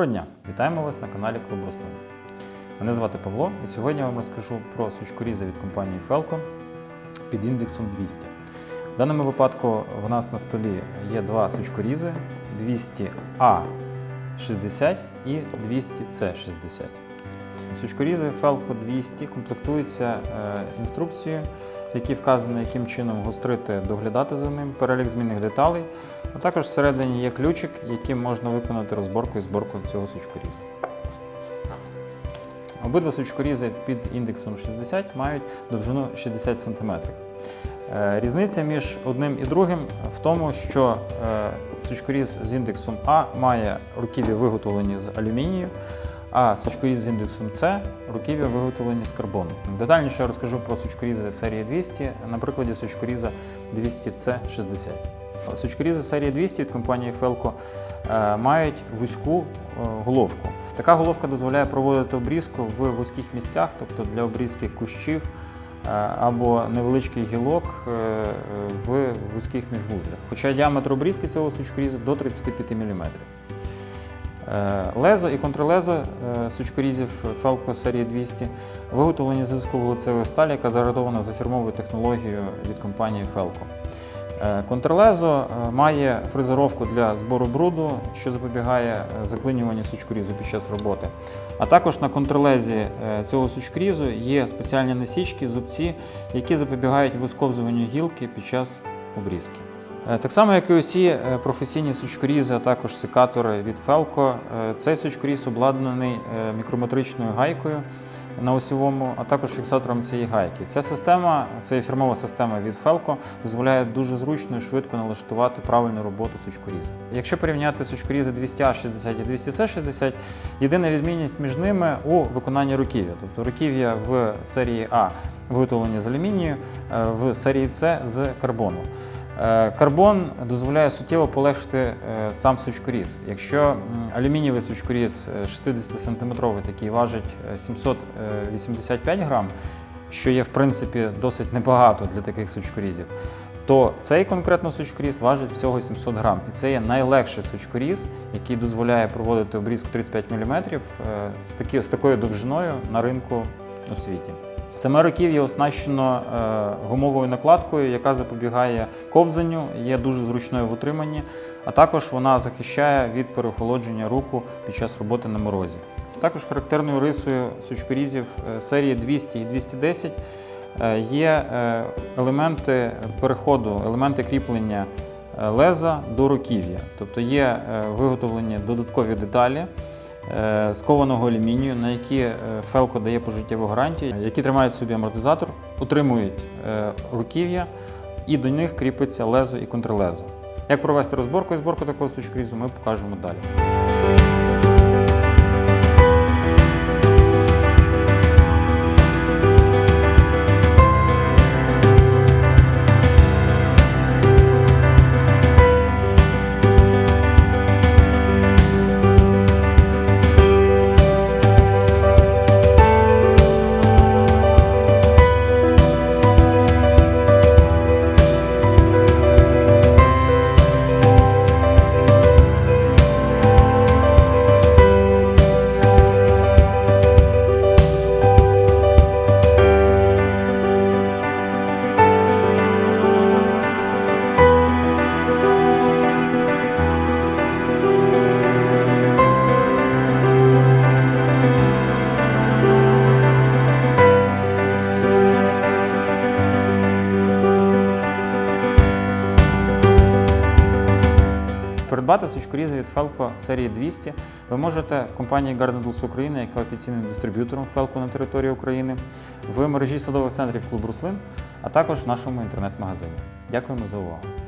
Доброго дня! Вітаємо вас на каналі Клуб Рослин. Мене звати Павло і сьогодні я вам розкажу про сучкорізи від компанії Felco під індексом 200. В даному випадку в нас на столі є два сучкорізи 200А60 і 200С60. Сучкорізи Felco 200 комплектуються е, інструкцією, в якій вказано, яким чином гострити, доглядати за ним, перелік змінних деталей, а також всередині є ключик, яким можна виконати розборку і зборку цього сучкоріза. Обидва сучкорізи під індексом 60 мають довжину 60 см. Е, Різниця між одним і другим в тому, що е, сучкоріз з індексом А має руків'я виготовлені з алюмінію, а сучкоріз з індексом С руків'я виготовлені з карбону. Детальніше я розкажу про сучкорізи серії 200 на прикладі сучкоріза 200C60. Сучкорізи серії 200 від компанії Felco е, мають вузьку е, головку. Така головка дозволяє проводити обрізку в вузьких місцях, тобто для обрізки кущів е, або невеличких гілок в вузьких міжвузлях. Хоча діаметр обрізки цього сучкорізу до 35 мм. Е, Лезо і контрлезо е, сучкорізів Felco серії 200 виготовлені з високовуглецевої сталі, яка заградована за фірмовою технологією від компанії Felco. Е, Контрлезо має фрезеровку для збору бруду, що запобігає заклинюванню сучкорізу під час роботи. А також на контрлезі цього сучкорізу є спеціальні насічки, зубці, які запобігають висковзуванню гілки під час обрізки. Е, Так само, як і усі е, професійні сучкорізи, а також секатори від Felco, е, цей сучкоріз обладнаний мікрометричною гайкою на осьовому, а також фіксатором цієї гайки. Ця система, це фірмова система від Felco, дозволяє дуже зручно і швидко налаштувати правильну роботу сучкоріза. Якщо порівняти сучкорізи 200А60 і 200С60, єдина відмінність між ними у виконанні руків'я. Тобто руків'я в серії А виготовлені з алюмінію, в серії С з карбону. Е, Карбон дозволяє суттєво полегшити е, сам сучкоріз. Якщо алюмінієвий сучкоріз 60 см такий важить е, 785 грам, що є в принципі досить небагато для таких сучкорізів, то цей конкретно сучкоріз важить всього 700 грам. І це є найлегший сучкоріз, який дозволяє проводити обрізку 35 мм з такою довжиною на ринку у світі. Саме руків'я оснащено е, гумовою накладкою, яка запобігає ковзанню, є дуже зручною в утриманні, а також вона захищає від переохолодження руку під час роботи на морозі. Також характерною рисою сучкорізів е, серії 200 і 210 е, є елементи переходу, елементи кріплення леза до руків'я. Тобто є виготовлені додаткові деталі з кованого алюмінію, на які Фелко дає пожиттєву гарантію, які тримають в собі амортизатор, утримують е, руків'я і до них кріпиться лезо і контрлезо. Як провести розборку і зборку такого сучкрізу, ми покажемо далі. Придбати сучкорізи від Felco серії 200 ви можете в компанії Garden Tools України, яка офіційним дистриб'ютором Felco на території України, в мережі садових центрів Клуб Руслин, а також в нашому інтернет-магазині. Дякуємо за увагу.